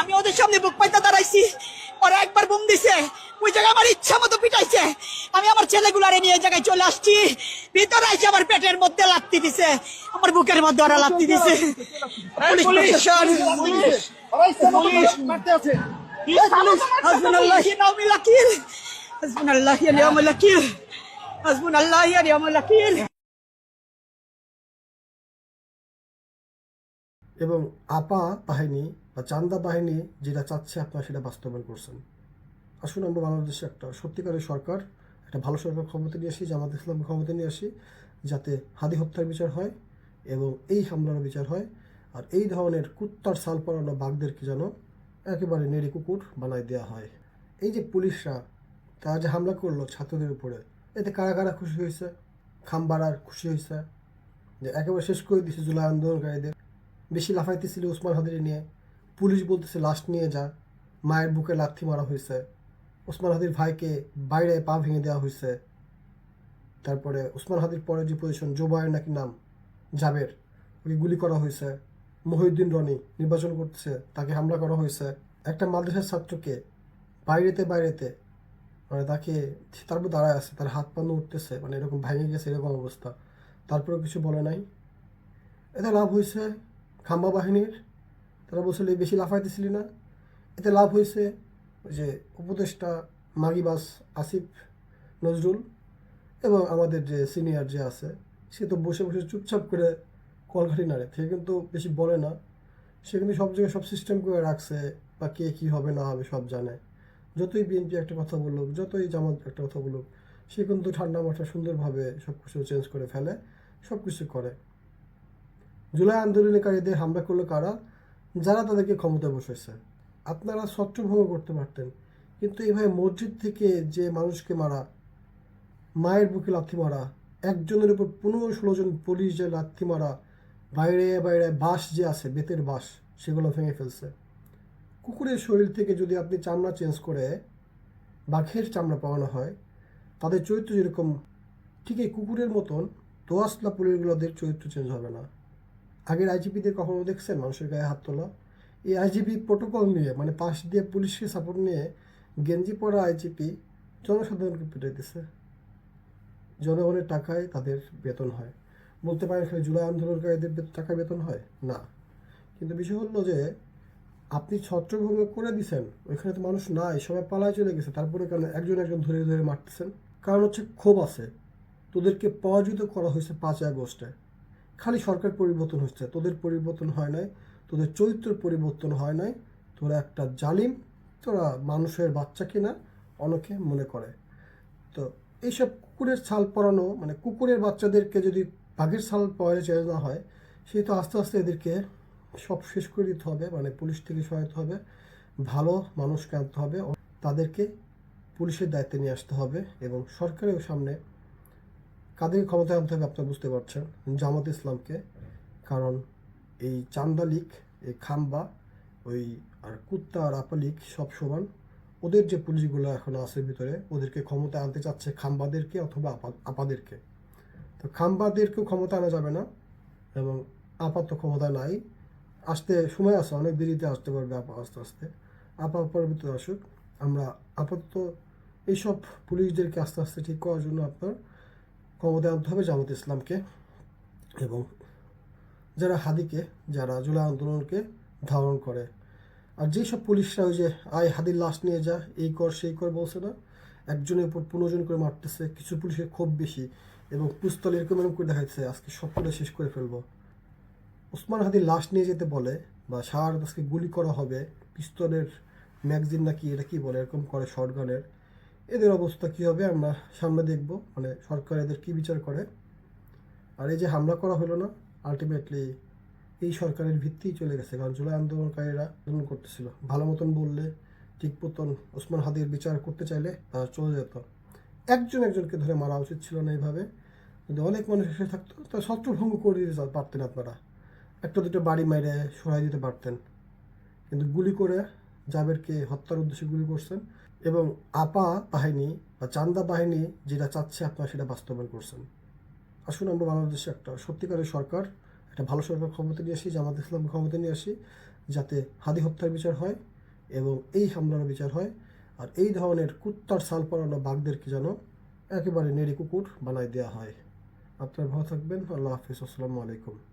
আমি ওদের সামনে বুক পাইতে দাঁড়াইছি। ওরা একবার বুম দিছে। ওই জায়গায় আমার ইচ্ছা মতো পিটাইছে। আমি আমার ছেলেগুলারে নিয়ে জায়গায় চলে আসছি। ভিতরে এসে আমার পেটের মধ্যে লাত্তি দিছে। আমার বুকের মধ্যে ওরা লাত্তি দিছে। পুলিশ প্রশাসন। হাসবুনাল্লাহি এবং আপা বাহিনী বা চান্দা বাহিনী যেটা চাচ্ছে আপনারা সেটা বাস্তবায়ন করছেন। আসুন আমরা বাংলাদেশে একটা সত্যিকারের সরকার, একটা ভালো সরকার ক্ষমতা নিয়ে আসি, জামাত ইসলাম ক্ষমতা নিয়ে আসি, যাতে হাদি হত্যার বিচার হয় এবং এই হামলার বিচার হয়। আর এই ধরনের কুত্তার সাল পরানো বাঘদেরকে যেন একেবারে নেড়ে কুকুর বানায় দেওয়া হয়। এই যে পুলিশরা, তারা যে হামলা করল ছাত্রদের উপরে, এতে কারা কারা খুশি হয়েছে? খাম্বারার খুশি হয়েছে? যে একেবারে শেষ করে দিয়েছে জুলাই আন্দোলনকারীদের। বেশি লাফাইতেছিল ওসমান হাদিরে নিয়ে। পুলিশ বলতেছে, লাশ নিয়ে যা। মায়ের বুকে লাথি মারা হয়েছে। ওসমান হাদির ভাইকে বাইরে পা ভেঙে দেওয়া হয়েছে। তারপরে ওসমান হাদির পরে যে পজিশন জোবায়ের নাকি নাম? জাবের। ওকে গুলি করা হয়েছে। মহিউদ্দিন রনি নির্বাচন করতেছে, তাকে হামলা করা হয়েছে। একটা মাদ্রাসার ছাত্রকে বাইরেতে বাইরেতে মানে তাকে তারপর দাঁড়ায় আছে, তার হাত পানো উঠতেছে মানে এরকম ভেঙে গেছে, এরকম অবস্থা। তারপরেও কিছু বলে নাই। এতে লাভ হয়েছে খাম্বা বাহিনীর, তারা বলছিল, "এই বেশি লাফাইতেছিলি না। এতে লাভ হয়েছে যে উপদেষ্টা মাগিবাস আসিফ নজরুল এবং আমাদের যে সিনিয়র যে আছে, সে তো বসে বসে চুপচাপ করে কলঘাটি নাড়ে। সে কিন্তু বেশি বলে না। সে কিন্তু সব জায়গায় সব সিস্টেম করে রাখছে, বা কে কী হবে, না হবে, সব জানে। যতই বিএনপি একটা কথা বলুক, যতই জামাত একটা কথা বলুক, সে কিন্তু ঠান্ডা মাথা সুন্দরভাবে সব কিছু চেঞ্জ করে ফেলে সব কিছু করে। জুলাই আন্দোলনকারীদের হামলা করল কারা? যারা তাদেরকে ক্ষমতায় বসেছে। আপনারা ছত্রভঙ্গ করতে পারতেন, কিন্তু এইভাবে মসজিদ থেকে যে মানুষকে মারা, মায়ের বুকে লাথি মারা, একজনের উপর পনেরো ষোলো জন পুলিশ যে লাথি মারা, বাইরে বাইরে বাঁশ যে আছে, বেতের বাঁশ, সেগুলো ভেঙে ফেলছে। কুকুরের শরীর থেকে যদি আপনি চামড়া চেঞ্জ করে বাঘের চামড়া পাওয়ানো হয়, তাদের চরিত্র যেরকম, ঠিক এই কুকুরের মতন দোয়াসলা পুলিশগুলোদের চরিত্র চেঞ্জ হবে না। আগের আইজিপিদের কখনো দেখছেন মানুষের গায়ে হাত তোলা? এই আইজিপি প্রোটোকল নিয়ে মানে পাশ দিয়ে পুলিশকে সাপোর্ট নিয়ে গেঞ্জি পরা আইজিপি জনসাধারণকে পিটাইতেছে জনগণের টাকায় তাদের বেতন হয়। বলতে পারেন খালি জুলাই আন্দোলনকারীদের টাকা বেতন হয়? না। কিন্তু বিষয় হলো যে, আপনি ছত্রভঙ্গ করে দিছেন, ওইখানে তো মানুষ নাই, সবাই পালায় চলে গেছে, তারপরে কেন একজন একজন ধরে ধরে মারতেছেন? কারণ হচ্ছে ক্ষোভ আছে। তোদেরকে পরাজিত করা হয়েছে পাঁচই আগস্টে। খালি সরকার পরিবর্তন হচ্ছে, তোদের পরিবর্তন হয় নাই, তোদের চরিত্র পরিবর্তন হয় নাই, তোরা একটা জালিম, তোরা মানুষের বাচ্চা কিনা, অনেকে মনে করে। তো এইসব কুকুরের ছাল পরানো মানে কুকুরের বাচ্চাদেরকে যদি বাঘের ছাল পরে চেয়ে না হয় সেই তো আস্তে আস্তে এদেরকে সব শেষ করে দিতে হবে মানে পুলিশ থেকে সহায়তা হবে, ভালো মানুষকে আনতে হবে, তাদেরকে পুলিশের দায়িত্বে নিয়ে আসতে হবে এবং সরকারের সামনে কাদের ক্ষমতায় আনতে হবে, আপনারা বুঝতে পারছেন, জামাত ইসলামকে। কারণ এই চান্দা লীগ, এই খাম্বা, ওই আর কুত্তা আর আপা লীগ সব সমান। ওদের যে পুলিশগুলো এখন আছে ভিতরে, ওদেরকে ক্ষমতায় আনতে চাচ্ছে খাম্বাদেরকে অথবা আপা, আপাদেরকে। তো খাম্বাদেরকেও ক্ষমতা আনা যাবে না, এবং আপাত ক্ষমতা নাই। আসতে সময় আছে, অনেক দেরিতে আসতে পারবে আপা আস্তে আস্তে। আপা পরবর্তী আসুক, আমরা আপাতত এইসব পুলিশদেরকে আস্তে আস্তে ঠিক করার জন্য আপনার ক্ষমতায় আনতে হবে জামাত ইসলামকে এবং যারা হাদিকে, যারা জুলাই আন্দোলনকে ধারণ করে। আর যেসব পুলিশরা ওই যে, আয় হাদির লাশ নিয়ে যা, এই কর, সেই কর বলছে না, একজনের উপর পনেরো জন করে মারতেছে, কিছু পুলিশের খুব বেশি এবং পুস্তল এরকম এরকম করে দেখাচ্ছে আজকে সবগুলো শেষ করে ফেলব। ওসমান হাদির লাশ নিয়ে যেতে বলে বা সার আজকে গুলি করা হবে, পিস্তলের ম্যাগজিন নাকি, এটা কি বলে, এরকম করে শর্ট গানের এদের অবস্থা কী হবে আমরা সামনে দেখব মানে সরকার এদের কী বিচার করে। আর এই যে হামলা করা হলো না আলটিমেটলি এই সরকারের ভিত্তিই চলে গেছে। কারণ জুলাই আন্দোলনকারীরা আন্দোলন করতেছিল। ভালো মতন বললে ঠিক মতন ওসমান হাদির বিচার করতে চাইলে তারা চলে যেত। একজন একজনকে ধরে মারা উচিত ছিল না এইভাবে। যদি অনেক মানুষ এসে থাকতো, তা ছত্রভঙ্গ করে দিতে পারতেন আপনারা। একটা দুটো বাড়ি মেরে সরাই দিতে পারতেন। কিন্তু গুলি করে জাবেরকে হত্যার উদ্দেশ্যে গুলি করছেন। এবং আপা বাহিনী বা চান্দা বাহিনী যেটা চাচ্ছে আপনারা সেটা বাস্তবায়ন করছেন। আসুন আমরা বাংলাদেশে একটা সত্যিকারের সরকার, একটা ভালো সরকার ক্ষমতা নিয়ে আসি, জামাত ইসলাম ক্ষমতা নিয়ে আসি, যাতে হাদি হত্যার বিচার হয় এবং এই হামলার বিচার হয়। আর এই ধরনের কুত্তার সাল পরানো বাঘদেরকে যেন একেবারে নেড়ে কুকুর বানায় দেওয়া হয়। আপনারা ভালো থাকবেন। আল্লাহ হাফিজ। আসসালামু আলাইকুম।